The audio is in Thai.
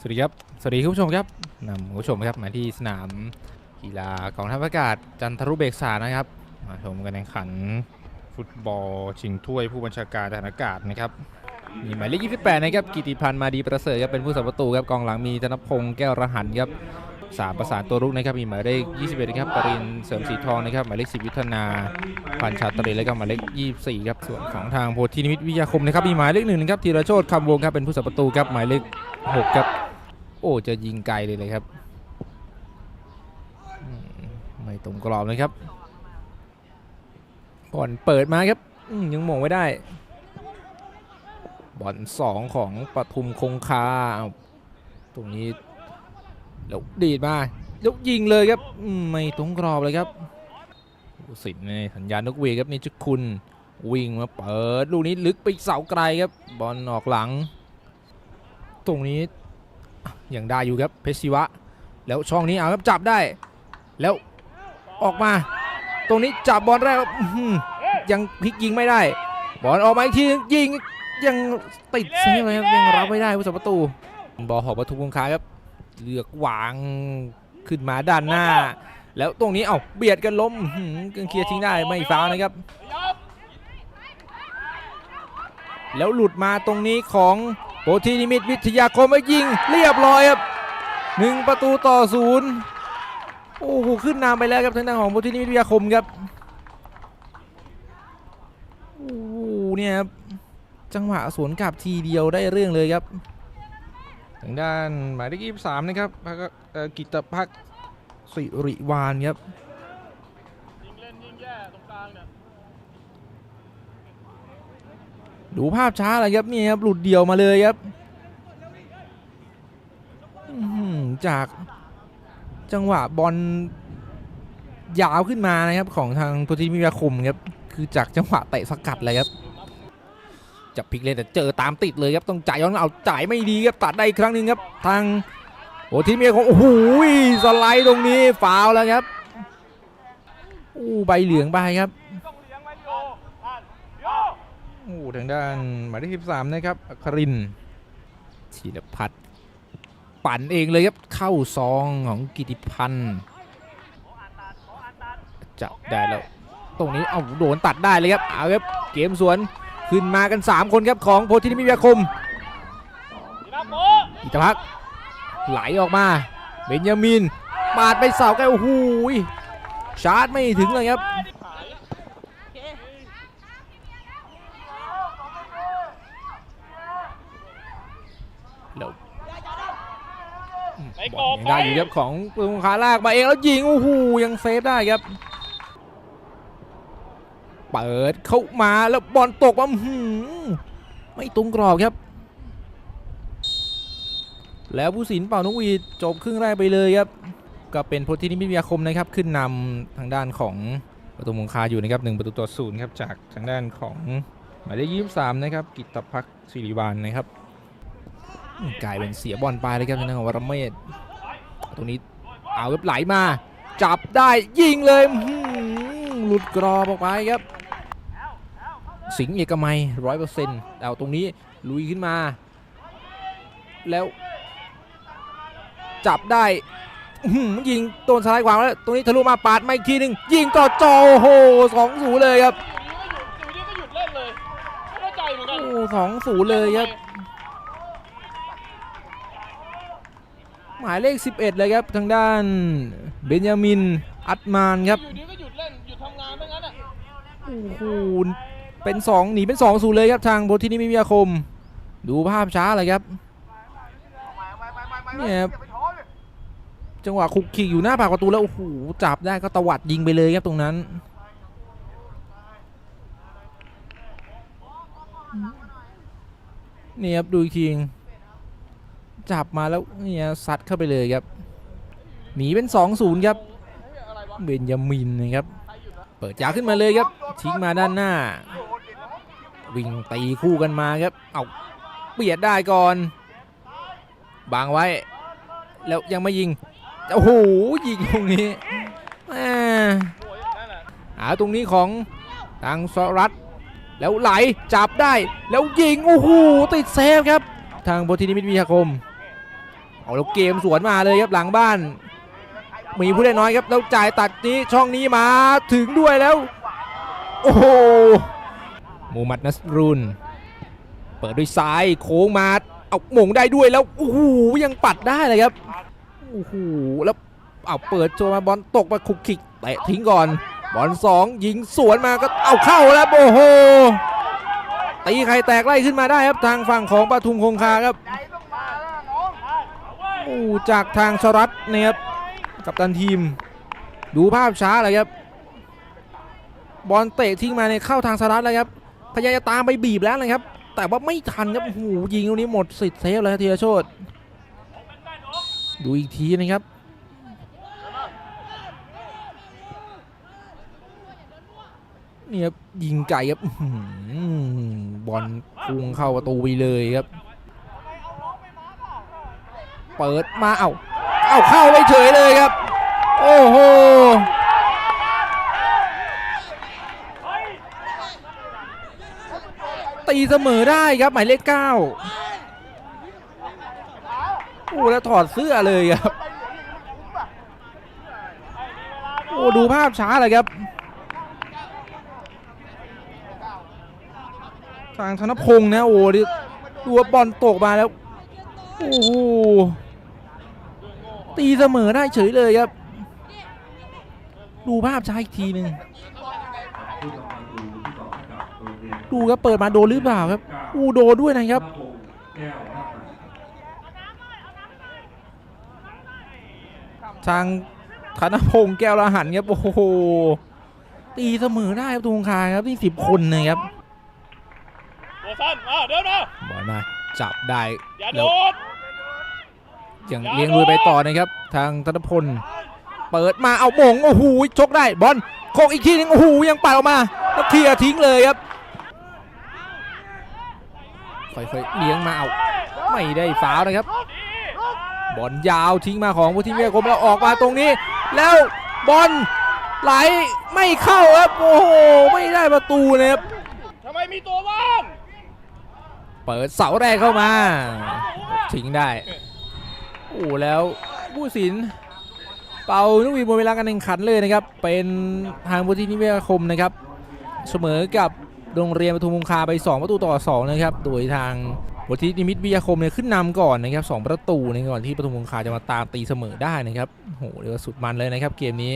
สวัสดีครับ สวัสดีคุณผู้ชมครับนำคุณผู้ชมครับมาที่สนามกีฬากองทัพอากาศจันทรุเบกษานะครับ มาชมการแข่งขันฟุตบอลชิงถ้วยผู้บัญชาการทหารอากาศนะครับ มีหมายเลข 28 นะครับ กิติพันธ์มาดีประเสริฐครับเป็นผู้สับประตูครับกองหลังมีธนพงศ์แก้วรหันครับ สามประสานตัวรุกนะครับมีหมายเลข 21ครับปรินเสริมสีทองนะครับหมายเลข 10 ยุทธนาพันชาตรีและก็หมายเลข 24 ครับส่วนของทางโพธินิมิตวิทยาคมนะครับมีหมายเลขหนึ่งนะครับธีรโชตคำวงครับเป็นผู้สัประตูครับหมายเลข 6 ครับ โอ้จะยิงไกลเลยเลยครับไม่ตรงกรอบเลยครับบอลเปิดมาครับยังมงไม่ได้บอลสองของปทุมคงคาตรงนี้ แล้วดีดมาแล้วยิงเลยครับไม่ตรงกรอบเลยครับผู้สินในสัญญาณนกหวีดครับนี่จุคุณวิ่งมาเปิดลูกนี้ลึกไปเสาไกลครับ บอลออกหลัง ตรงนี้ยังได้อยู่ครับเพชรศิวะ แล้วช่องนี้เอาครับจับได้ แล้วออกมา ตรงนี้จับบอลแรกครับยังพลิกยิงไม่ได้ บอลออกมาอีกทียิงยังติดเซฟเลยครับยังรับไม่ได้ผู้สัประตู บอลหอกประตูคงคาครับ เลือกวางขึ้นมาด้านหน้า แล้วตรงนี้เอ้าเบียดกันล้มอื้อหือเคลียร์ทิ้งได้ไม่ฟาวนะครับ แล้วหลุดมาตรงนี้ของโปรทีนิมิตวิทยาคมมายิงเรียบร้อยครับหนึ่งประตูต่อศูนย์โอ้โหขึ้นนำไปแล้วครับทางด้านของโปรทีนิมิตวิทยาคมครับโอ้โหเนี่ยครับจังหวะสวนกลับทีเดียวได้เรื่องเลยครับางด้านหมายเลขยี่สามนะครับพักเอ่อกิตพักสิริวานครับยิงเล่นยิงแย่ตรงกลางเนี่ยดูภาพช้าเลยครับนี่ครับหลุดเดี่ยวมาเลยครับอื้อหือจากจังหวะบอลยาวขึ้นมานะครับของทางโพธิมิยาคมครับคือจากจังหวะเตะสกัดเลยครับ จะพลิกเลยแต่เจอตามติดเลยครับต้องจ่ายย้อนเอาจ่ายไม่ดีครับตัดได้อีกครั้งหนึ่งครับทางโพธิมิยาคมโอ้โหสไลด์ตรงนี้ฟาวแล้วครับอู้ใบเหลืองไปครับโอ้ทางด้านหมายเลข13นะครับอัครินทร์ธีรพัฒน์ปั่นเองเลยครับเข้าซองของกิติพันธ์จับได้แล้วตรงนี้เอาโดนตัดได้เลยครับเอาครับเกมสวน ขึ้นมากัน 3 คนครับของโพธินิมิตวิทยาคมดีนะโมอิตพักษ์ไหลออกมาเบนยามินปาดไปเสาไกลโอ้โหยชาร์จไม่ถึงเลยครับแล้วไปบกออลบยังได้อยู่ครับของปืนขาลากมาเองแล้วยิงโอ้โหยังเซฟได้ครับ เปิดเข้ามาแล้วบอลตกมาหือไม่ตรงกรอบครับ แล้วผู้สินเป่านกหวีดจบครึ่งแรกไปเลยครับ ก็เป็นโพธินิมิตวิทยาคมนะครับขึ้นนำทางด้านของประตูมงคาอยู่นะครับหนึ่งประตูต่อศูนย์ครับจากทางด้านของหมายเลขยี่สามนะครับกิตตพักศิริวานนะครับกลายเป็นเสียบอลไปเลยครับทางด้านของวรเมศตรงนี้เอาครับไหลมา จับได้ยิงเลยหลุดกรอบออกไปครับ สิงห์เอกมัยร้อยเปอร์เซ็นต์เอาตรงนี้ลุยขึ้นมา แล้ว จับได้อื้อหือยิงโดนสไลด์ขวางแล้ว ตรงนี้ทะลุมาปาดมาอีกทีหนึ่งยิงต่อจอโอ้โหสองศูนย์เลยครับอยู่ดีก็หยุดเล่นเลยไม่เข้าใจเหมือนกันโอ้สองศูนย์เลยครับ หมายเลข 11 เลยครับ ทางด้านเบนยามิน อัตมานครับอยู่ดีก็หยุดเล่นหยุดทำงานไม่งั้นอะโอ้โห เป็น2หนีเป็น2ศูนย์เลยครับทางโบทินิมิวิทยาคม ดูภาพช้าเลยครับเนี่ยครับจังหวะคุกคิกอยู่หน้าปากประตูแล้วโอ้โหจับได้ก็ตวัดยิงไปเลยครับตรงนั้นนี่ครับดูอีกทีจับมาแล้วเนี่ยซัดเข้าไปเลยครับหนีเป็น2-0ครับอะไรวะเบนยามินนะครับใครหยุดนะเปิดยาวขึ้นมาเลยครับทิ้งมาด้านหน้า วิ่งตีคู่กันมาครับ เอาเบียดได้ก่อนบังไว้ แล้วยังไม่ยิง โอ้โห ยิงตรงนี้หม่โอ้ยนั่นแหละหาตรงนี้ของทางสรัตแล้วไหลจับได้ แล้วยิง โอ้โห ติดเซฟครับ ทางโบทินิมิตวิทยาคม เอาแล้วเกมสวนมาเลยครับหลังบ้าน มีผู้เล่นน้อยครับ แล้วจ่ายตัดนี้ช่องนี้มาถึงด้วยแล้ว โอ้โห มูฮัมหมัดนัสรุน เปิดด้วยซ้ายโค้งมา เอาหม่งได้ด้วยแล้วโอ้โหยังปัดได้เลยครับโอ้โหแล้วเอาเปิดโจมาบอลตกมาคุกคิกเตะทิ้งก่อน บอลสองยิงสวนมาก็เอาเข้าแล้วโอ้โหตีไข่แตกไล่ขึ้นมาได้ครับทางฝั่งของปทุมคงคาครับโอ้จากทางชรัตเนี่ยครับกับตันทีม ดูภาพช้าเลยครับบอลเตะทิ้งมาในเข้าทางสรัตเลยครับ พยายามจะตามไปบีบแล้วนะครับ แต่ว่าไม่ทันครับโอ้โหยิงตรงนี้หมดสิทธิ์เซฟเลยครับธีรโชตดูอีกทีนะครับนี่ครับยิงไก่ครับบอลพุ่งเข้าประตูไปเลยครับ เปิดมาเอาเอ้าเข้าไปเฉยเลยครับ โอ้โห ตีเสมอได้ครับหมายเลขเก้าโอ้แล้วถอดเสื้อเลยครับโอ้ดูภาพช้าเลยครับทางธนพงษ์นะโอ้ดิดูว่าบอลตกมาแล้วโอ้โหตีเสมอได้เฉยเลยครับ ดูภาพช้าอีกทีหนึ่ง ดูครับเปิดมาโดนหรือเปล่าครับ อู้โดนด้วยนะครับทางธนพงษ์แก้วละหันครับโอ้โหตีเสมอได้ครับทุงคาครับนี่สิบคนนะครับตัวสั้นอ่าเดี๋ยวนะบอลมาจับได้อย่าโดแล้วดยังเลี้ยงลุยไปต่อนะครับ ทางธนพล เปิดมาเอาหมงโอ้โหชกได้บอลโคกอีกทีหนึงโอ้โหยังปัดออกมาแล้วเคลียร์ทิ้งเลยครับ ค่อยๆเลี้ยงมาเอาไม่ได้ฟาวล์นะครับ บอลยาวทิ้งมาของผู้ที่เวียกรมแล้วออกมาตรงนี้ แล้วบอลไหลไม่เข้าครับโอ้โหไม่ได้ประตูนะครับทำไมมีตัวว่างเปิดเสาแรกเข้ามาทิ้งได้โอ้แล้วผู้สินเป่านุกหวีดหมดเวลาการแข่งขันเลยนะครับ เป็นทางพุทธินิเวศคมนะครับ เสมอกับ โรงเรียนปทุมคงคาไป 2 ประตูต่อ 2 นะครับ โดยทางวุฒินิมิตวิยาคมเนี่ยขึ้นนำก่อนนะครับสประตูในก่อนที่ปทุมคงคาจะมาตามตีเสมอได้นะครับโอ้โหเรียกว่าสุดมันเลยนะครับเกมนี้